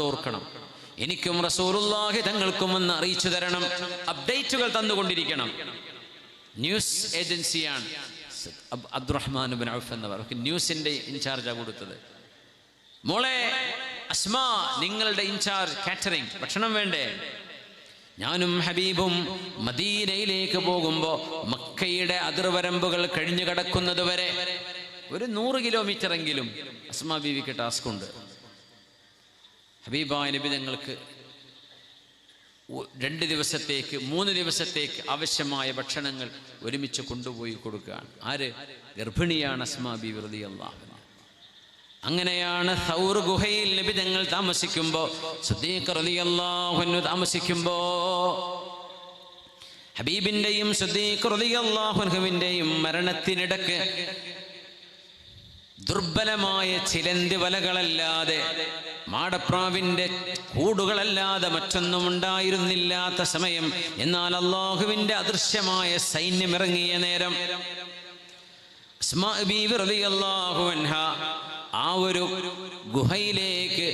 ഓർക്കണം. എനിക്കും റസൂലുള്ളാഹി തങ്ങൾക്കും ഒന്ന് അറിയിച്ചു തരണം. അപ്ഡേറ്റുകൾ തന്നുകൊണ്ടിരിക്കണം. ന്യൂസ് ഏജൻസിയാണ്. അബ്ദുറഹ്മാൻ ബിൻ ഔഫ് എന്നവർ ന്യൂസിന്റെ ന്യൂസിന്റെ ആ കൊടുത്തത്. മോളെ അസ്മാ നിങ്ങളുടെ ഇൻചാർജ് കാറ്ററിംഗ്. ഭക്ഷണം വേണ്ടേ? ഞാനും ഹബീബും മദീനയിലേക്ക് പോകുമ്പോൾ മക്കയുടെ അതിർവരമ്പുകൾ കഴിഞ്ഞു കിടക്കുന്നത് വരെ ഒരു നൂറ് കിലോമീറ്റർ എങ്കിലും അസ്മാ ബീവിക്ക് ടാസ്ക് ഉണ്ട് ഹബീബായ നബി ഞങ്ങൾക്ക് രണ്ട് ദിവസത്തേക്ക് മൂന്ന് ദിവസത്തേക്ക് ആവശ്യമായ ഭക്ഷണങ്ങൾ ഒരുമിച്ച് കൊണ്ടുപോയി കൊടുക്കുകയാണ്. ആര്? ഗർഭിണിയാണ് അസ്മാ ബി വെറുതെ അള്ളാഹു അങ്ങനെയാണ് സൗർ ഗുഹയിൽ നബി ഞങ്ങൾ താമസിക്കുമ്പോൾ താമസിക്കുമ്പോ ഹബീബിന്റെയും സുദ്ദീഖ് റളിയല്ലാഹു അൻഹുവിന്റെയും മരണത്തിനിടക്ക് ദുർബലമായ ചിലന്തി വലകളല്ലാതെ മാടപ്രാവിന്റെ കൂടുകളല്ലാതെ മറ്റൊന്നും ഉണ്ടായിരുന്നില്ലാത്ത സമയം. എന്നാൽ അള്ളാഹുവിന്റെ അദൃശ്യമായ സൈന്യം ഇറങ്ങിയ നേരം ആ ഒരു ഗുഹയിലേക്ക്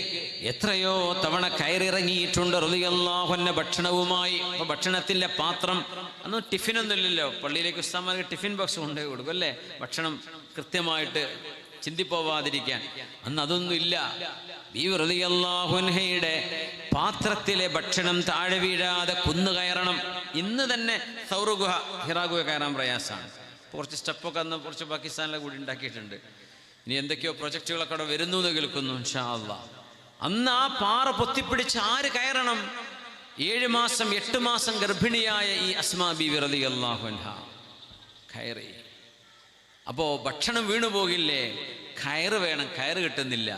എത്രയോ തവണ കയറിറങ്ങിയിട്ടുണ്ട് റളിയല്ലാഹുവിന്റെ ഭക്ഷണവുമായി. ഭക്ഷണത്തിന്റെ പാത്രം അന്ന് ടിഫിൻ ടിഫിനൊന്നുമില്ലല്ലോ. പള്ളിയിലേക്ക് ഉസ്താമാർക്ക് ടിഫിൻ ബോക്സ് കൊണ്ടുപോയി കൊടുക്കും അല്ലേ? ഭക്ഷണം കൃത്യമായിട്ട് ചിന്തിപ്പോവാതിരിക്കാൻ. അന്ന് അതൊന്നുമില്ല. ബീവി റളിയല്ലാഹുൻഹയുടെ പാത്രത്തിലെ ഭക്ഷണം താഴെ വീഴാതെ കുന്നു കയറണം. ഇന്ന് തന്നെ സൗറുഗുഹ ഹിറാഗുഹ കയറാൻ പ്രയാസമാണ് കുറച്ച് സ്റ്റെപ്പൊക്കെ അന്ന് കുറച്ച് പാകിസ്ഥാനിലെ കൂടി ഉണ്ടാക്കിയിട്ടുണ്ട്. ഇനി എന്തൊക്കെയോ പ്രൊജക്റ്റുകളൊക്കെ അവിടെ വരുന്നു എന്ന് കേൾക്കുന്നു ഇൻഷാ അള്ളാ അന്ന് ആ പാറ പൊത്തിപ്പിടിച്ച് ആര് കയറണം? ഏഴ് മാസം എട്ട് മാസം ഗർഭിണിയായ ഈ അസ്മാ ബി റളിയല്ലാഹു അൻഹ. കയറി. അപ്പോ ഭക്ഷണം വീണു പോകില്ലേ കയറ് വേണം കയറ് കിട്ടുന്നില്ല.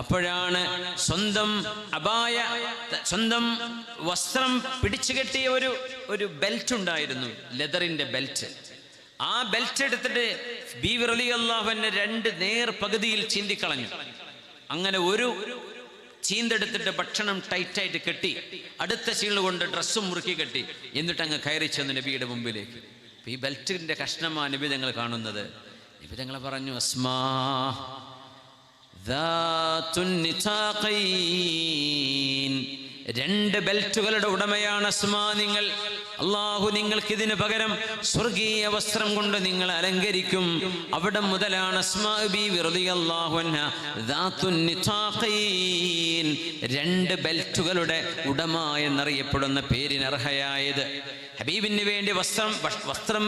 അപ്പോഴാണ് സ്വന്തം അപായ സ്വന്തം വസ്ത്രം പിടിച്ചു കെട്ടിയ ഒരു ഒരു ബെൽറ്റ് ഉണ്ടായിരുന്നു ലെതറിന്റെ ബെൽറ്റ് ആ ബെൽറ്റ് എടുത്തിട്ട് ബി വിറലി അള്ളാഹുവിന്റെ രണ്ട് നേർ പകുതിയിൽ ചീന്തിക്കളഞ്ഞു. അങ്ങനെ ഒരു ചീന്തെടുത്തിട്ട് ഭക്ഷണം ടൈറ്റായിട്ട് കെട്ടി അടുത്ത ചീൾ കൊണ്ട് ഡ്രസ്സ് മുറുക്കി കെട്ടി എന്നിട്ട് അങ്ങ് കയറി ചെന്ന് നബിയുടെ മുമ്പിലേക്ക്. ഈ ബെൽറ്റിന്റെ കഷ്ണമാണ് നബി തങ്ങൾ കാണുന്നത്. നബി തങ്ങൾ പറഞ്ഞു അസ്മാ രണ്ട് ബെൽറ്റുകളുടെ ഉടമയാണ് അസ്മാ നിങ്ങൾ. അള്ളാഹു നിങ്ങൾക്ക് ഇതിനു പകരം സ്വർഗീയ വസ്ത്രം കൊണ്ട് നിങ്ങൾ അലങ്കരിക്കും. അവിടെ മുതലാണ് രണ്ട് ബെൽറ്റുകളുടെ ഉടമ എന്നറിയപ്പെടുന്ന പേരിനർഹയായത്. ഹബീബിന് വേണ്ടി വസ്ത്രം വസ്ത്രം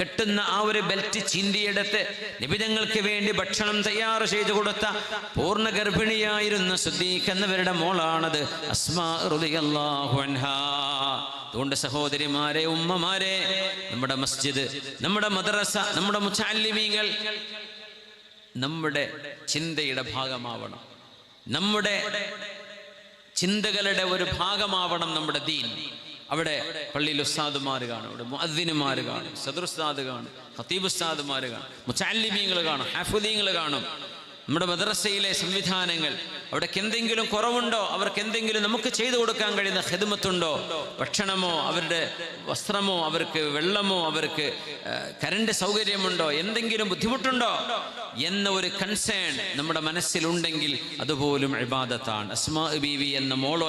കെട്ടുന്ന ആ ഒരു ബെൽറ്റ് ചീന്തിയെടുത്ത് നിബിതങ്ങൾക്ക് വേണ്ടി ഭക്ഷണം തയ്യാർ ചെയ്തു കൊടുത്ത പൂർണ ഗർഭിണിയായിരുന്ന സുദ്ദീഖ് എന്നവരുടെ മോളാണത്. അതുകൊണ്ട് സഹോദരിമാരെ ഉമ്മമാരെ നമ്മുടെ മസ്ജിദ് നമ്മുടെ മദ്രസ നമ്മുടെ മുച്ചാലിമീങ്ങൾ നമ്മുടെ ചിന്തയുടെ ഭാഗമാവണം. നമ്മുടെ ചിന്തകളുടെ ഒരു ഭാഗമാവണം നമ്മുടെ ദീൻ. അവിടെ പള്ളിയിൽ ഉസ്താദുമാർ കാണും അവിടെ മുഅദ്ദിനുമാർ കാണും സദുസ്താദ് കാണും ഖത്തീബ് ഉസ്താദുമാർ കാണും മുച്ചാലിമീങ്ങൾ കാണും ഹാഫുദീങ്ങൾ കാണും. നമ്മുടെ മദ്രസയിലെ സംവിധാനങ്ങൾ അവിടേക്ക് എന്തെങ്കിലും കുറവുണ്ടോ? അവർക്ക് എന്തെങ്കിലും നമുക്ക് ചെയ്തു കൊടുക്കാൻ കഴിയുന്ന ഹിദ്മത്തുണ്ടോ ഭക്ഷണമോ? അവരുടെ വസ്ത്രമോ? അവർക്ക് വെള്ളമോ? അവർക്ക് കരണ്ട് സൗകര്യമുണ്ടോ? എന്തെങ്കിലും ബുദ്ധിമുട്ടുണ്ടോ? എന്ന ഒരു കൺസേൺ നമ്മുടെ മനസ്സിലുണ്ടെങ്കിൽ അതുപോലും ഇബാദത്താണ്. അസ്മാ ബീവി എന്ന മോൾ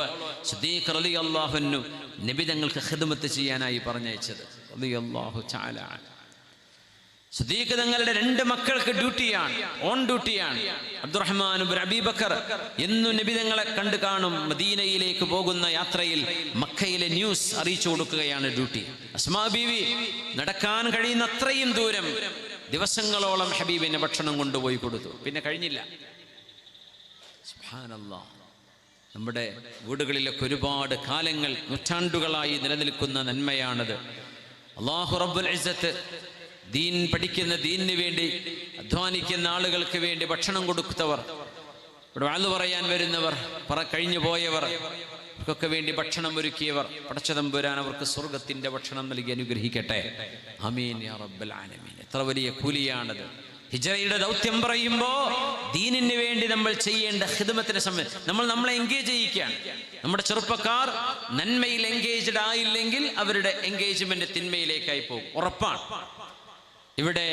സുദ്ദീഖ് റളിയല്ലാഹു അള്ളാഹുന്നു നബി തങ്ങൾക്ക് ഖിദ്മത്ത് ചെയ്യാനായി പറഞ്ഞയച്ചത്. അൻഹു. തങ്ങളുടെ രണ്ട് മക്കൾക്ക് ഡ്യൂട്ടിയാണ് ഓൺ ഡ്യൂട്ടിയാണ്. അബ്ദുറഹ്മാൻ അബീബക്കർ എന്നു നബി തങ്ങളെ കണ്ടു കാണും മദീനയിലേക്ക് പോകുന്ന യാത്രയിൽ മക്കയിലെ ന്യൂസ് അറിയിച്ചു കൊടുക്കുകയാണ് ഡ്യൂട്ടി. അസ്മാ ബീവി നടക്കാൻ കഴിയുന്ന അത്രയും ദൂരം ദിവസങ്ങളോളം ഹബീബിന് ഭക്ഷണം കൊണ്ടുപോയി കൊടുത്തു. പിന്നെ കഴിഞ്ഞില്ല. സുബ്ഹാനല്ലാഹ്. നമ്മുടെ വീടുകളിലൊക്കെ ഒരുപാട് കാലങ്ങൾ നൂറ്റാണ്ടുകളായി നിലനിൽക്കുന്ന നന്മയാണത്. അള്ളാഹു റബ്ബുൽ ഇസത്ത് ദീൻ പഠിക്കുന്ന ദീനിന് വേണ്ടി അധ്വാനിക്കുന്ന ആളുകൾക്ക് വേണ്ടി ഭക്ഷണം കൊടുത്തവർ ഇവിടെ വാഴ്ന്നു പറയാൻ വരുന്നവർ പറ കഴിഞ്ഞു പോയവർ അവർക്കൊക്കെ വേണ്ടി ഭക്ഷണം ഒരുക്കിയവർ പടച്ചതമ്പുരാൻ അവർക്ക് സ്വർഗത്തിന്റെ ഭക്ഷണം നൽകി അനുഗ്രഹിക്കട്ടെ. അമീൻ റബ്ബൽ ആലമീൻ. എത്ര വലിയ കൂലിയാണത്. ഹിജറയുടെ ദൗത്യം പറയുമ്പോ ദീനിന് വേണ്ടി നമ്മൾ ചെയ്യേണ്ട ഹിദമത്തിന് സമയം. നമ്മൾ നമ്മളെ എൻഗേജ് ചെയ്യിക്കുകയാണ്. നമ്മുടെ ചെറുപ്പക്കാർ നന്മയിൽ എൻഗേജ്ഡ് ആയില്ലെങ്കിൽ അവരുടെ എൻഗേജ്മെന്റ് തിന്മയിലേക്കായി പോകും. ഉറപ്പാണ്. ഇവിടെ